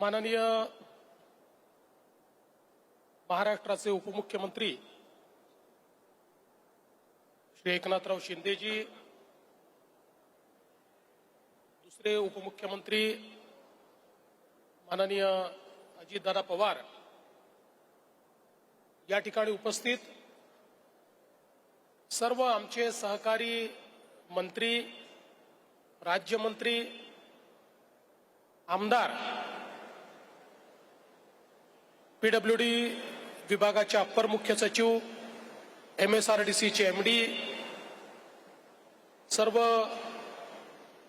माननीय महाराष्ट्राचे उपमुख्यमंत्री श्री एकनाथराव शिंदेजी दुसरे उपमुख्यमंत्री माननीय अजितदादा पवार या ठिकाणी उपस्थित. सर्व आमचे सहकारी मंत्री राज्यमंत्री आमदार पीडब्ल्यू डी विभागाचे अप्पर मुख्य सचिव एम एस आर डी सीचे एम डी सर्व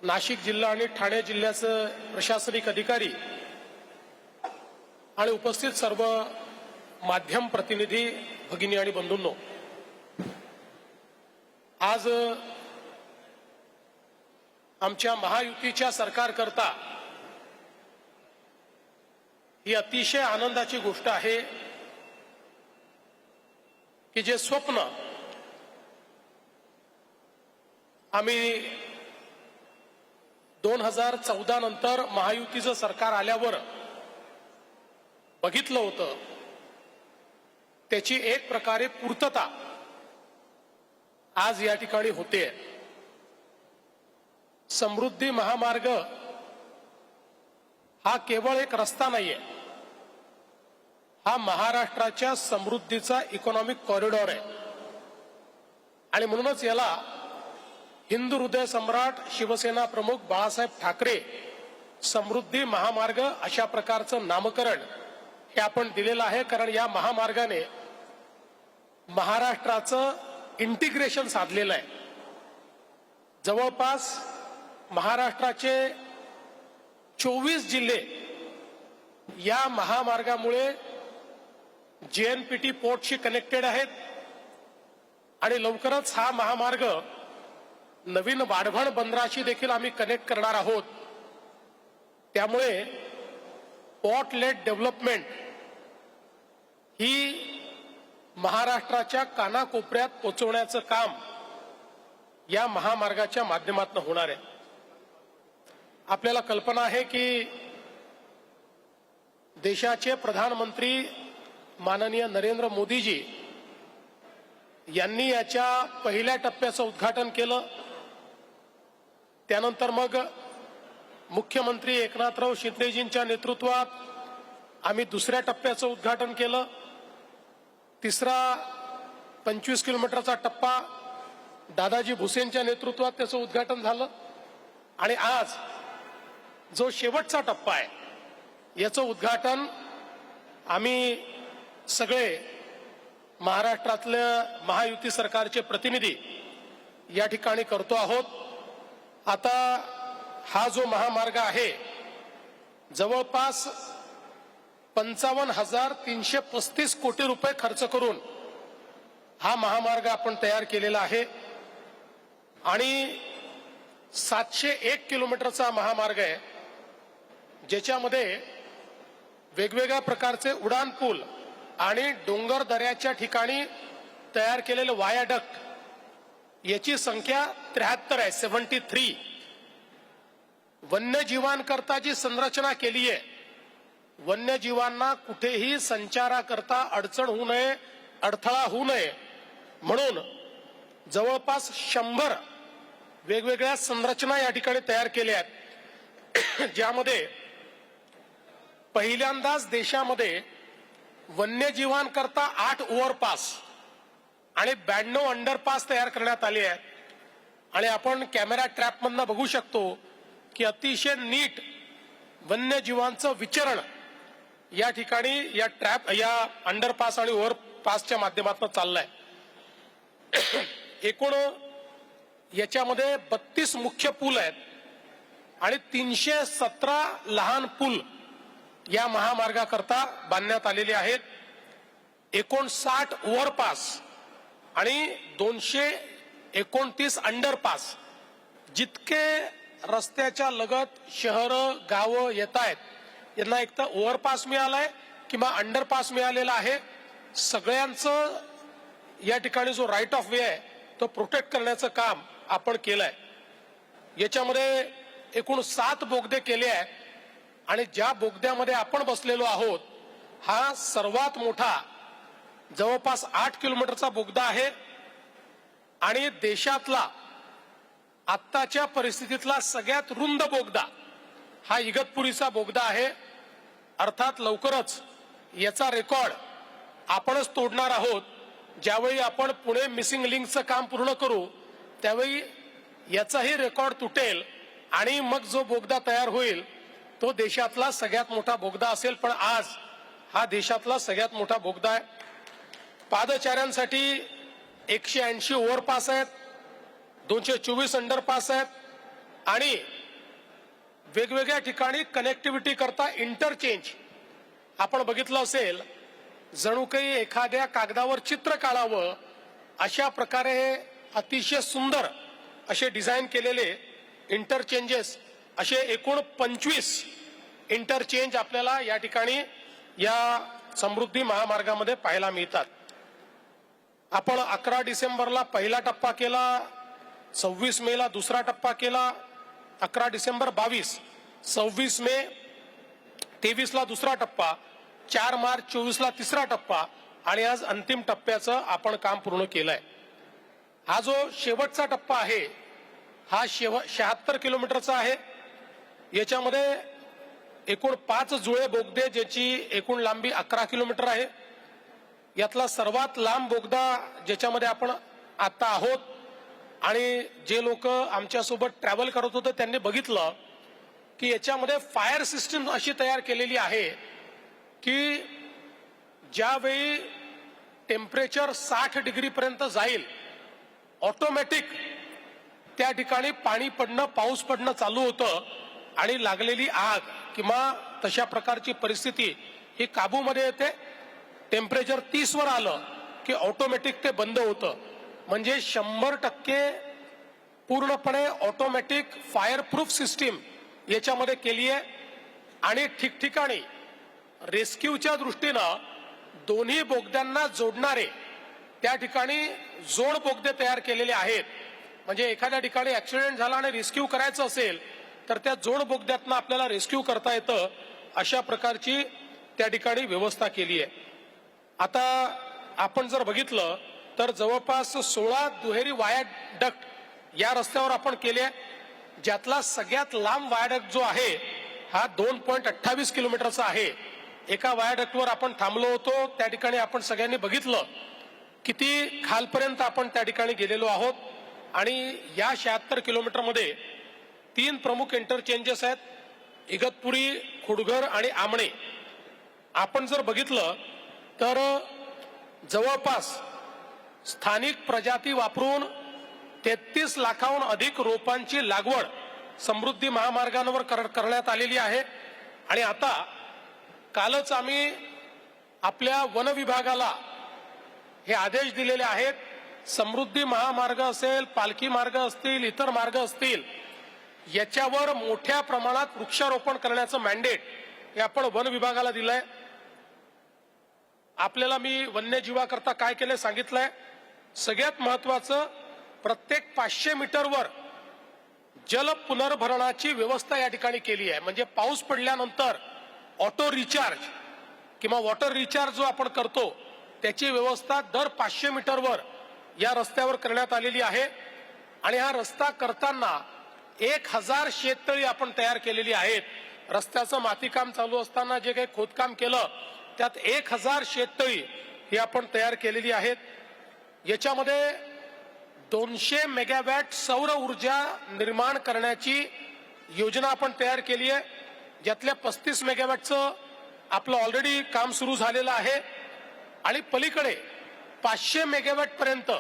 नाशिक जिल्हा आणि ठाणे जिल्ह्याचे प्रशासनिक अधिकारी आणि उपस्थित सर्व माध्यम प्रतिनिधी भगिनी आणि बंधूंनो आज आमच्या महायुतीच्या सरकारकरता ही अतिशय आनंदाची गोष्ट आहे की जे स्वप्न आम्ही दोन हजार चौदा नंतर महायुतीचं सरकार आल्यावर बघितलं होतं. त्याची एक प्रकारे पूर्तता आज या ठिकाणी होते. समृद्धी महामार्ग हा केवळ एक रस्ता नाहीये. हा महाराष्ट्राच्या समृद्धीचा इकॉनॉमिक कॉरिडॉर आहे. आणि म्हणूनच याला हिंदू हृदय सम्राट शिवसेना प्रमुख बाळासाहेब ठाकरे समृद्धी महामार्ग अशा प्रकारचं नामकरण हे आपण दिलेलं आहे. कारण या महामार्गाने महाराष्ट्राचं इंटिग्रेशन साधलेलं आहे. जवळपास महाराष्ट्राचे चोवीस जिल्हे या महामार्गामुळे जेएनपीटी पोर्टशी कनेक्टेड आहेत. आणि लवकरच हा महामार्ग नवीन वाढवण बंदराशी देखील आम्ही कनेक्ट करणार आहोत. त्यामुळे पोर्ट लेट डेव्हलपमेंट ही महाराष्ट्राच्या कानाकोपऱ्यात पोचवण्याचं काम या महामार्गाच्या माध्यमातून होणार आहे. आपल्याला कल्पना आहे की देशाचे प्रधानमंत्री माननीय नरेंद्र मोदीजी यांनी याच्या पहिल्या टप्प्याचं उद्घाटन केलं. त्यानंतर मग मुख्यमंत्री एकनाथराव शिंदेजींच्या नेतृत्वात आम्ही दुसऱ्या टप्प्याचं उद्घाटन केलं. तिसरा पंचवीस किलोमीटरचा टप्पा दादाजी भुसेनच्या नेतृत्वात त्याचं उद्घाटन झालं. आणि आज जो शेवटचा टप्पा आहे याचं उद्घाटन आम्ही सगळे महाराष्ट्रातल्या महायुती सरकारचे प्रतिनिधी या ठिकाणी करतो आहोत. आता हा जो महामार्ग आहे जवळपास पंचावन्न हजार तीनशे पस्तीस कोटी रुपये खर्च करून हा महामार्ग आपण तयार केलेला आहे. आणि सातशे एक किलोमीटरचा महामार्ग आहे ज्याच्यामध्ये वेगवेगळ्या प्रकारचे उडान पूल आणि डोंगर दऱ्याच्या ठिकाणी तयार केलेले वायाडक्ट याची संख्या त्र्याहत्तर आहे सेव्हन्टी थ्री. वन्यजीवांकरता जी संरचना केली आहे. वन्यजीवांना कुठेही संचाराकरता अडचण होऊ नये अडथळा होऊ नये. म्हणून जवळपास शंभर वेगवेगळ्या संरचना या ठिकाणी तयार केल्या आहेत. ज्यामध्ये पहिल्यांदाच देशामध्ये वन्यजीवांकरता आठ ओव्हरपास आणि ब्याण्णव अंडरपास तयार करण्यात आले आहेत आणि आपण कॅमेरा ट्रॅपमधनं बघू शकतो की अतिशय नीट वन्यजीवांचं विचरण या ठिकाणी या ट्रॅप या अंडरपास आणि ओव्हरपासच्या माध्यमातून चाललंय. एकूण याच्यामध्ये बत्तीस मुख्य पूल आहेत आणि तीनशे सतरा लहान पूल या महामार्गाकरता बांधण्यात आलेले आहेत. एकोणसाठ ओव्हरपास आणि दोनशे एकोणतीस अंडरपास जितके रस्त्याच्या लगत शहरं गावं येत आहेत यांना एक तर ओव्हरपास मिळालाय किंवा अंडरपास मिळालेला आहे. सगळ्यांचं या ठिकाणी जो राईट ऑफ वे आहे तो प्रोटेक्ट करण्याचं काम आपण केलंय. याच्यामध्ये एकूण सात बोगदे केले आहेत. आणि ज्या बोगद्यामध्ये आपण बसलेलो आहोत हा सर्वात मोठा जवळपास आठ किलोमीटरचा बोगदा आहे. आणि देशातला आत्ताच्या परिस्थितीतला सगळ्यात रुंद बोगदा हा इगतपुरीचा बोगदा आहे. अर्थात लवकरच याचा रेकॉर्ड आपणच तोडणार आहोत. ज्यावेळी आपण पुणे मिसिंग लिंकचं काम पूर्ण करू त्यावेळी याचाही रेकॉर्ड तुटेल आणि मग जो बोगदा तयार होईल तो देशातला सगळ्यात मोठा बोगदा असेल पण आज हा देशातला सगळ्यात मोठा बोगदा आहे. पादचाऱ्यांसाठी एकशे ऐंशी ओव्हरपास आहेत दोनशे चोवीस अंडरपास आहेत आणि वेगवेगळ्या ठिकाणी कनेक्टिव्हिटी करता इंटरचेंज. आपण बघितलं असेल जणू काही एखाद्या कागदावर चित्र काढावं अशा प्रकारे हे अतिशय सुंदर असे डिझाईन केलेले इंटरचेंजेस असे एकूण पंचवीस इंटरचेंज आपल्याला या ठिकाणी या समृद्धी महामार्गामध्ये पाहायला मिळतात. आपण अकरा डिसेंबरला पहिला टप्पा केला सव्वीस मेला दुसरा टप्पा केला अकरा डिसेंबर बावीस सव्वीस मे तेवीसला दुसरा टप्पा चार मार्च चोवीसला तिसरा टप्पा आणि आज अंतिम टप्प्याचं आपण काम पूर्ण केलंय. हा जो शेवटचा टप्पा आहे हा शेव शहात्तर किलोमीटरचा आहे. याच्यामध्ये एकूण पाच जुळे बोगदे ज्याची एकूण लांबी अकरा किलोमीटर आहे. यातला सर्वात लांब बोगदा ज्याच्यामध्ये आपण आता आहोत आणि जे लोक आमच्यासोबत ट्रॅव्हल करत होते त्यांनी बघितलं की याच्यामध्ये फायर सिस्टीम अशी तयार केलेली आहे की ज्यावेळी टेम्परेचर साठ डिग्रीपर्यंत जाईल ऑटोमॅटिक त्या ठिकाणी पाणी पडणं पाऊस पडणं चालू होतं. आणि लागलेली आग किंवा तशा प्रकारची परिस्थिती ही काबूमध्ये येते. टेम्परेचर तीसवर आलं की ऑटोमॅटिक ते बंद होतं. म्हणजे शंभर टक्के पूर्णपणे ऑटोमॅटिक फायर प्रूफ सिस्टीम याच्यामध्ये केली आहे. आणि ठिकठिकाणी रेस्क्यूच्या दृष्टीनं दोन्ही बोगद्यांना जोडणारे त्या ठिकाणी जोड बोगदे तयार केलेले आहेत. म्हणजे एखाद्या ठिकाणी ऍक्सिडेंट झाला आणि रेस्क्यू करायचं असेल तर त्या जोड बोगद्यातनं आपल्याला रेस्क्यू करता येतं अशा प्रकारची त्या ठिकाणी व्यवस्था केली आहे. आता आपण जर बघितलं तर जवळपास सोळा दुहेरी वायाडक्ट या रस्त्यावर आपण केले ज्यातला सगळ्यात लांब वायाडक्ट जो आहे हा दोन पॉईंट अठ्ठावीस किलोमीटरचा आहे. एका वायाडक्टवर आपण थांबलो होतो त्या ठिकाणी आपण सगळ्यांनी बघितलं किती खालपर्यंत आपण त्या ठिकाणी गेलेलो आहोत. आणि या शहात्तर किलोमीटरमध्ये तीन प्रमुख इंटरचेंजेस आहेत. इगतपुरी खुडघर आणि आमणे. आपण जर बघितलं तर जवळपास स्थानिक प्रजाती वापरून तेहतीस लाखाहून अधिक रोपांची लागवड समृद्धी महामार्गांवर कर- करण्यात आलेली आहे. आणि आता कालच आम्ही आपल्या वन विभागाला हे आदेश दिलेले आहेत. समृद्धी महामार्ग असेल पालखी मार्ग असतील इतर मार्ग असतील याच्यावर मोठ्या प्रमाणात वृक्षारोपण करण्याचं मॅन्डेट हे आपण वन विभागाला दिलंय. आपल्याला मी वन्यजीवाकरता काय केलंय सांगितलंय. सगळ्यात महत्वाचं प्रत्येक पाचशे मीटरवर जल पुनर्भरणाची व्यवस्था या ठिकाणी केली आहे. म्हणजे पाऊस पडल्यानंतर ऑटो रिचार्ज किंवा वॉटर रिचार्ज जो आपण करतो त्याची व्यवस्था दर पाचशे मीटरवर या रस्त्यावर करण्यात आलेली आहे. आणि हा रस्ता करताना एक हजार शेततळी आपण तयार केलेली आहेत. रस्त्याचं मातीकाम चालू असताना जे काही खोदकाम केलं त्यात एक हजार शेततळी ही आपण तयार केलेली आहेत. याच्यामध्ये दोनशे मेगावॅट सौर ऊर्जा निर्माण करण्याची योजना आपण तयार केली आहे. ज्यातल्या पस्तीस मेगावॅटचं आपलं ऑलरेडी काम सुरू झालेलं आहे. आणि पलीकडे पाचशे मेगावॅट पर्यंत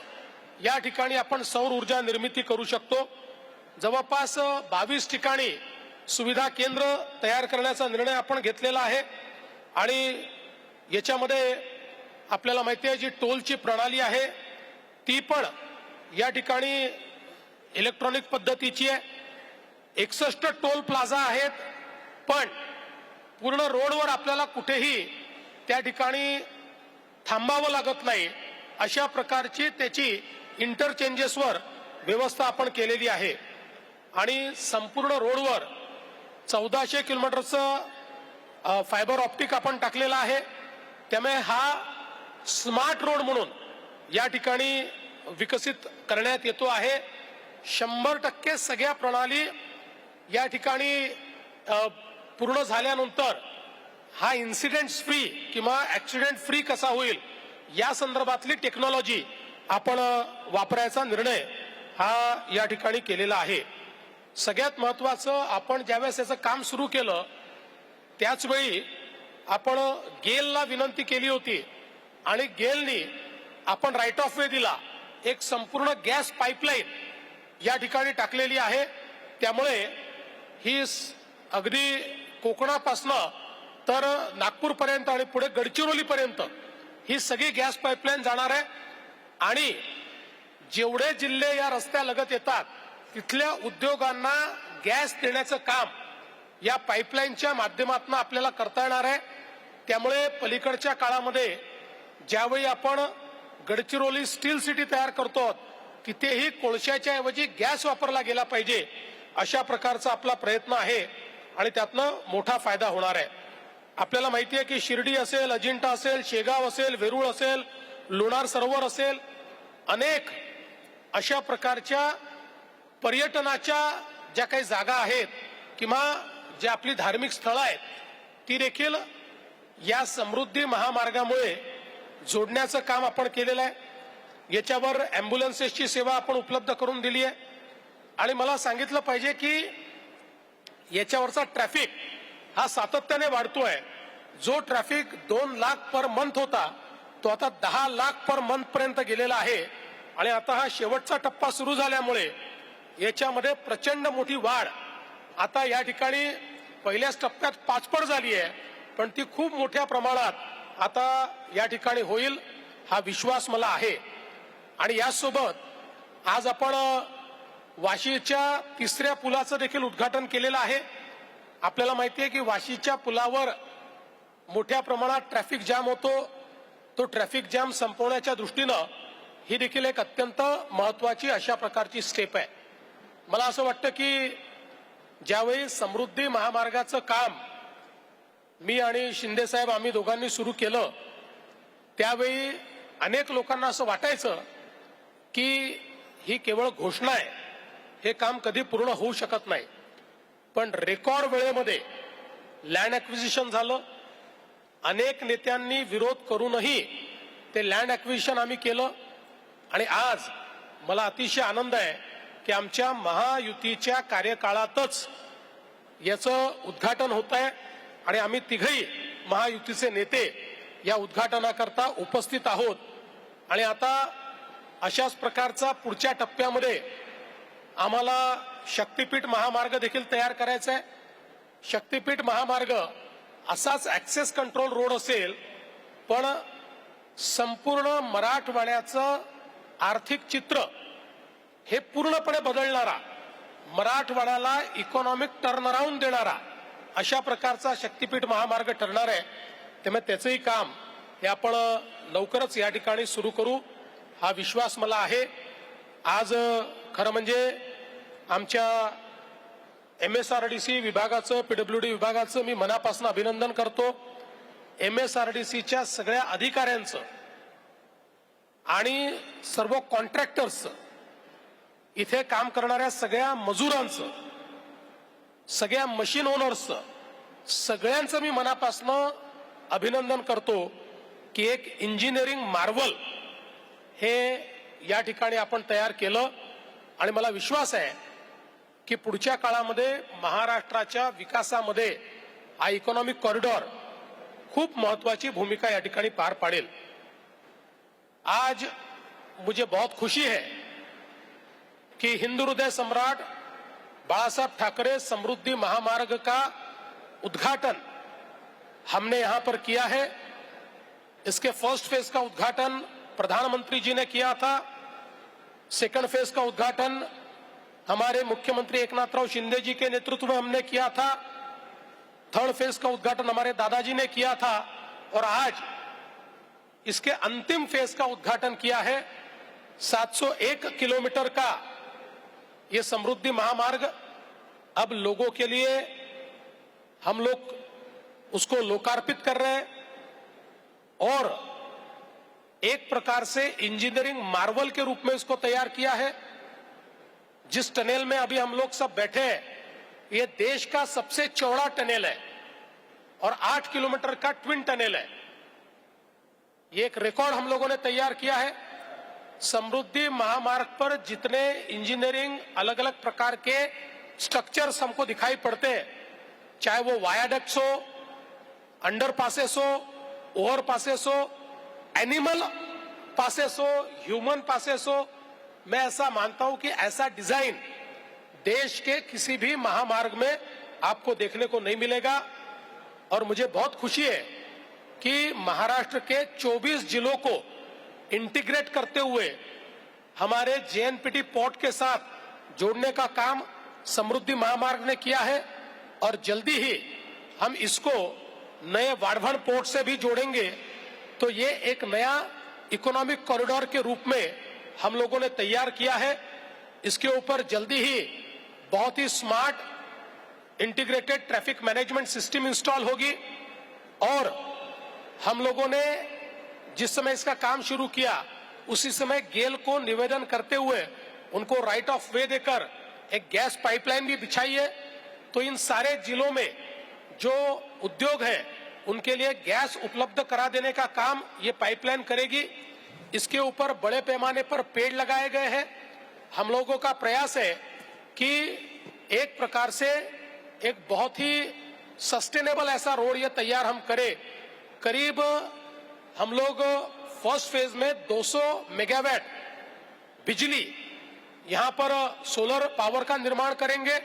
या ठिकाणी आपण सौर ऊर्जा निर्मिती करू शकतो. जवळपास बावीस ठिकाणी सुविधा केंद्र तयार करण्याचा निर्णय आपण घेतलेला आहे. आणि याच्यामध्ये आपल्याला माहिती आहे जी टोलची प्रणाली आहे ती पण या ठिकाणी इलेक्ट्रॉनिक पद्धतीची आहे. एकसष्ट टोल प्लाझा आहेत पण पूर्ण रोडवर आपल्याला कुठेही त्या ठिकाणी थांबावं लागत नाही. अशा प्रकारची त्याची इंटरचेंजेसवर व्यवस्था आपण केलेली आहे. आणि संपूर्ण रोडवर चौदाशे किलोमीटरचं फायबर ऑप्टिक आपण टाकलेला आहे. त्यामुळे हा स्मार्ट रोड म्हणून या ठिकाणी विकसित करण्यात येतो आहे. शंभर टक्के सगळ्या प्रणाली या ठिकाणी पूर्ण झाल्यानंतर हा इन्सिडेंट फ्री किंवा ऍक्सिडेंट फ्री कसा होईल या संदर्भातली टेक्नॉलॉजी आपण वापरायचा निर्णय हा या ठिकाणी केलेला आहे. सगळ्यात महत्वाचं आपण ज्यावेळेस याचं काम सुरू केलं त्याचवेळी आपण गेलला विनंती केली होती आणि गेलनी आपण राईट ऑफ वे दिला. एक संपूर्ण गॅस पाईपलाईन या ठिकाणी टाकलेली आहे. त्यामुळे ही अगदी कोकणापासनं तर नागपूरपर्यंत आणि पुढे गडचिरोलीपर्यंत ही सगळी गॅस पाईपलाईन जाणार आहे. आणि जेवढे जिल्हे या रस्त्यालगत येतात तिथल्या उद्योगांना गॅस देण्याचं काम या पाईपलाईनच्या माध्यमातून आपल्याला करता येणार आहे. त्यामुळे पलीकडच्या काळामध्ये ज्यावेळी आपण गडचिरोली स्टील सिटी तयार करतो तिथेही कोळशाच्या ऐवजी गॅस वापरला गेला पाहिजे अशा प्रकारचा आपला प्रयत्न आहे आणि त्यातनं मोठा फायदा होणार आहे. आपल्याला माहिती आहे की शिर्डी असेल अजिंठा असेल शेगाव असेल वेरूळ असेल लोणार सरोवर असेल अनेक अशा प्रकारच्या पर्यटनाच्या ज्या काही जागा आहेत किंवा जे आपली धार्मिक स्थळं आहेत ती देखील या समृद्धी महामार्गामुळे जोडण्याचं काम आपण केलेलं आहे. याच्यावर अँब्युलन्सेसची सेवा आपण उपलब्ध करून दिली आहे. आणि मला सांगितलं पाहिजे की याच्यावरचा ट्रॅफिक हा सातत्याने वाढतोय. जो ट्रॅफिक दोन लाख पर मंथ होता तो आता दहा लाख पर मंथ पर्यंत गेलेला आहे. आणि आता हा शेवटचा टप्पा सुरू झाल्यामुळे याच्यामध्ये प्रचंड मोठी वाढ. आता या ठिकाणी पहिल्याच टप्प्यात पाचपट झाली आहे पण ती खूप मोठ्या प्रमाणात आता या ठिकाणी होईल हा विश्वास मला आहे. आणि याचसोबत आज आपण वाशीच्या तिसऱ्या पुलाचं देखील उद्घाटन केलेलं आहे. आपल्याला माहिती आहे की वाशीच्या पुलावर मोठ्या प्रमाणात ट्रॅफिक जॅम होतो. तो ट्रॅफिक जॅम संपवण्याच्या दृष्टीनं ही देखील एक अत्यंत महत्वाची अशा प्रकारची स्टेप आहे. मला असं वाटतं की ज्यावेळी समृद्धी महामार्गाचं काम मी आणि शिंदे साहेब आम्ही दोघांनी सुरू केलं त्यावेळी अनेक लोकांना असं वाटायचं की ही केवळ घोषणा आहे हे काम कधी पूर्ण होऊ शकत नाही. पण रेकॉर्ड वेळेमध्ये लँड ॲक्विजिशन झालं अनेक नेत्यांनी विरोध करूनही ते लँड ॲक्विजिशन आम्ही केलं आणि आज मला अतिशय आनंद आहे की आमच्या महायुतीच्या कार्यकाळातच याचं उद्घाटन होत आहे आणि आम्ही तिघही महायुतीचे नेते या उद्घाटनाकरता उपस्थित आहोत. आणि आता अशाच प्रकारचा पुढच्या टप्प्यामध्ये आम्हाला शक्तीपीठ महामार्ग देखील तयार करायचा आहे शक्तीपीठ महामार्ग असाच ऍक्सेस कंट्रोल रोड असेल पण संपूर्ण मराठवाड्याचं आर्थिक चित्र हे पूर्णपणे बदलणारा मराठवाड्याला इकॉनॉमिक टर्नअराऊंड देणारा अशा प्रकारचा शक्तीपीठ महामार्ग ठरणार आहे. त्यामुळे त्याचंही काम हे आपण लवकरच या ठिकाणी सुरू करू. हा विश्वास मला आहे. आज खरं म्हणजे आमच्या M S R D C विभागाचं पीडब्ल्यू डी विभागाचं मी मनापासून अभिनंदन करतो. एम एस आर डी सीच्या सगळ्या अधिकाऱ्यांचं आणि सर्व कॉन्ट्रॅक्टर्सचं इथे काम करणाऱ्या सगळ्या मजुरांचं सगळ्या मशीन ओनर्सचं सगळ्यांचं मी मनापासनं अभिनंदन करतो की एक इंजिनिअरिंग मार्वल हे या ठिकाणी आपण तयार केलं. आणि मला विश्वास आहे की पुढच्या काळामध्ये महाराष्ट्राच्या विकासामध्ये हा इकॉनॉमिक कॉरिडॉर खूप महत्वाची भूमिका या ठिकाणी पार पाडेल. आज मुझे बहुत खुशी है कि हिंदू हृदय सम्राट बाला साहब ठाकरे समृद्धि महामार्ग का उद्घाटन हमने यहाँ पर किया है। इसके फ़र्स्ट फ़ेज़ का उद्घाटन प्रधानमंत्री जी ने किया था। सेकंड फ़ेज़ का उद्घाटन हमारे मुख्यमंत्री एकनाथ राव शिंदे जी के नेतृत्व में हमने किया था। थर्ड फ़ेज़ का उद्घाटन हमारे दादाजी ने किया था और आज इसके अंतिम फ़ेज़ का उद्घाटन किया है। 701 किलोमीटर का ये समृद्धि महामार्ग अब लोगों के लिए हम लोग उसको लोकार्पित कर रहे हैं और एक प्रकार से इंजीनियरिंग मार्वल के रूप में इसको तैयार किया है। जिस टनेल में अभी हम लोग सब बैठे हैं, ये देश का सबसे चौड़ा टनेल है और आठ किलोमीटर का ट्विन टनेल है। ये एक रिकॉर्ड हम लोगों ने तैयार किया है। समृद्धि महामार्ग पर जितने इंजीनियरिंग अलग अलग प्रकार के स्ट्रक्चर्स हमको दिखाई पड़ते हैं, चाहे वो वायाडक्ट्स हो अंडर पासेस हो ओवर पासेस हो एनिमल पासेस हो ह्यूमन पासेस हो, मैं ऐसा मानता हूँ कि ऐसा डिज़ाइन देश के किसी भी महामार्ग में आपको देखने को नहीं मिलेगा। और मुझे बहुत खुशी है कि महाराष्ट्र के 24 जिलों को इंटीग्रेट करते हुए हमारे जेएनपीटी पोर्ट के साथ जोड़ने का काम समृद्धि महामार्ग ने किया है और जल्दी ही हम इसको नए वाड़भन पोर्ट से भी जोड़ेंगे। तो ये एक नया इकोनॉमिक कॉरिडोर के रूप में हम लोगों ने तैयार किया है। इसके ऊपर जल्दी ही बहुत ही smart integrated traffic management system install होगी और हम लोगों ने जिस समय इसका काम शुरू किया, उसी समय गेल को निवेदन करते हुए उनको राइट ऑफ़ वे देकर एक गैस पाइपलाइन भी बिछाई है। तो इन सारे जिलों में जो उद्योग है, उनके लिए गैस उपलब्ध करा देने का काम ये पाइपलाइन करेगी। इसके ऊपर बड़े पैमाने पर पेड़ लगाए गए हैं। हम लोगों का प्रयास है कि एक प्रकार से एक बहुत ही सस्टेनेबल ऐसा रोड ये तैयार हम करें। करीब हम लोग फ़र्स्ट फ़ेज़ में 200 मेगावाट बिजली यहाँ पर सोलर पावर का निर्माण करेंगे।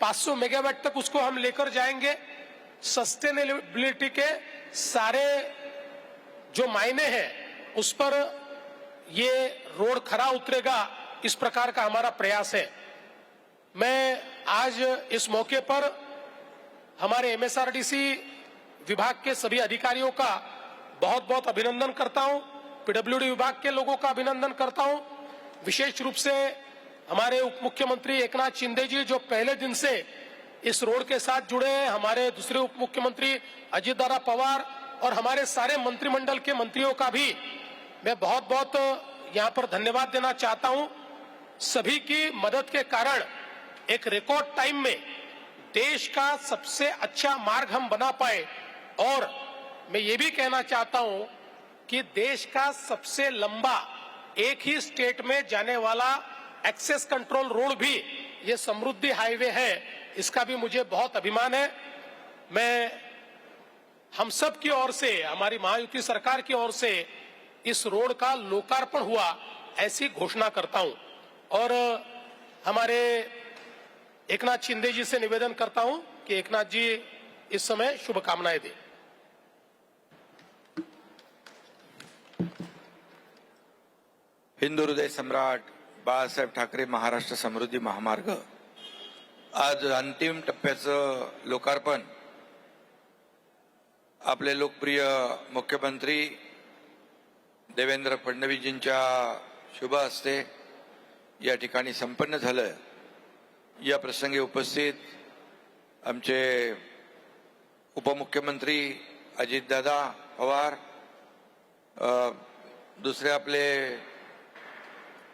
500 मेगावाट तक उसको हम लेकर जाएँगे। सस्टेनेबिलिटी के सारे जो मायने हैं, उस पर ये रोड खरा उतरेगा, इस प्रकार का हमारा प्रयास है। मैं आज इस मौके पर हमारे एमएसआरडीसी विभाग के सभी अधिकारियों का बहुत बहुत अभिनंदन करता हूँ। पीडब्ल्यूडी विभाग के लोगों का अभिनंदन करता हूँ। विशेष रूप से हमारे उप मुख्यमंत्री एकनाथ शिंदे जी जो पहले दिन से इस रोड के साथ जुड़े हैं, हमारे दूसरे उप मुख्यमंत्री अजीत दादा पवार और हमारे सारे मंत्रिमंडल के मंत्रियों का भी मैं बहुत बहुत यहाँ पर धन्यवाद देना चाहता हूँ। सभी की मदद के कारण एक रिकॉर्ड टाइम में देश का सबसे अच्छा मार्ग हम बना पाए और मैं ये भी कहना चाहता हूँ कि देश का सबसे लंबा एक ही स्टेट में जाने वाला एक्सेस कंट्रोल रोड भी ये समृद्धि हाईवे है, इसका भी मुझे बहुत अभिमान है। मैं हम सब की ओर से, हमारी महायुति सरकार की ओर से इस रोड का लोकार्पण हुआ ऐसी घोषणा करता हूँ। और हमारे एकनाथ शिंदे जी से निवेदन करता हूँ कि एकनाथ जी इस समय शुभकामनाएँ दें। हिंदू हृदय सम्राट बाळासाहेब ठाकरे महाराष्ट्र समृद्धी महामार्ग. आज अंतिम टप्प्याचं लोकार्पण. आपले लोकप्रिय मुख्यमंत्री देवेंद्र फडणवीसजींच्या शुभ हस्ते या ठिकाणी संपन्न झालं या प्रसंगी उपस्थित आमचे उपमुख्यमंत्री अजितदादा पवार दुसरे आपले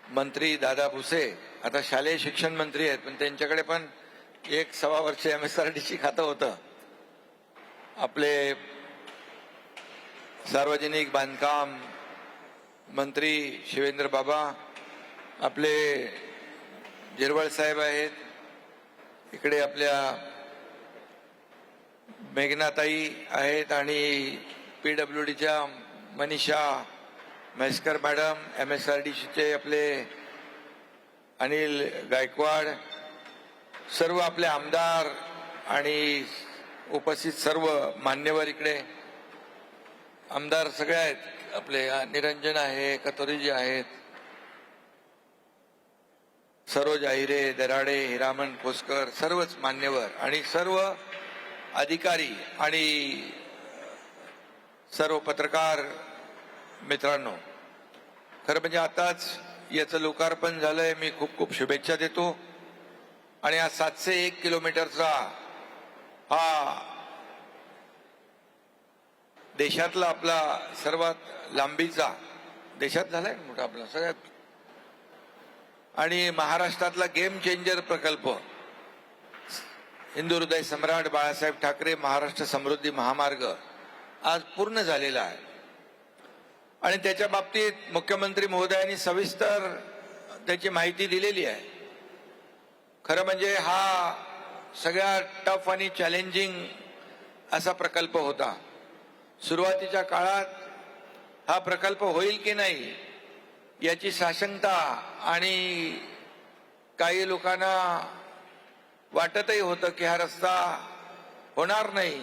मंत्री दादा भुसे आता शालेय शिक्षण मंत्री आहेत पण त्यांच्याकडे पण एक सव्वा वर्ष एम एस आर ची खातं होतं. आपले सार्वजनिक बांधकाम मंत्री शिवेंद्र बाबा आपले जिरवळ साहेब आहेत इकडे आपल्या मेघनाताई आहेत आणि पी डब्ल्यू डीच्या Manisha Mhaiskar madam M S R D सीचे आपले अनिल गायकवाड सर्व आपले आमदार आणि उपस्थित सर्व मान्यवर इकडे. आमदार सगळे आहेत आपले निरंजन आहे कतोरीजी आहेत. सरोज जाहिरे दराडे हिरामन कोसकर सर्वच मान्यवर आणि सर्व अधिकारी आणि सर्व पत्रकार मित्रांनो खरं म्हणजे आताच याचं लोकार्पण झालंय. मी खूप खूप शुभेच्छा देतो. आणि हा सातशे एक किलोमीटरचा हा देशातला आपला सर्वात लांबीचा देशात झालाय मोठा आपला? सगळ्यात. आणि महाराष्ट्रातला गेम चेंजर प्रकल्प हिंदू हृदय सम्राट बाळासाहेब ठाकरे महाराष्ट्र समृद्धी महामार्ग आज पूर्ण झालेला आहे. आणि त्याच्या बाबतीत मुख्यमंत्री महोदयांनी सविस्तर त्याची माहिती दिलेली आहे. खरं म्हणजे हा सगळ्या टफ आणि चॅलेंजिंग असा प्रकल्प होता. सुरुवातीच्या काळात हा प्रकल्प होईल की नाही याची साशंकता आणि काही लोकांना वाटतही होतं की हा रस्ता होणार नाही.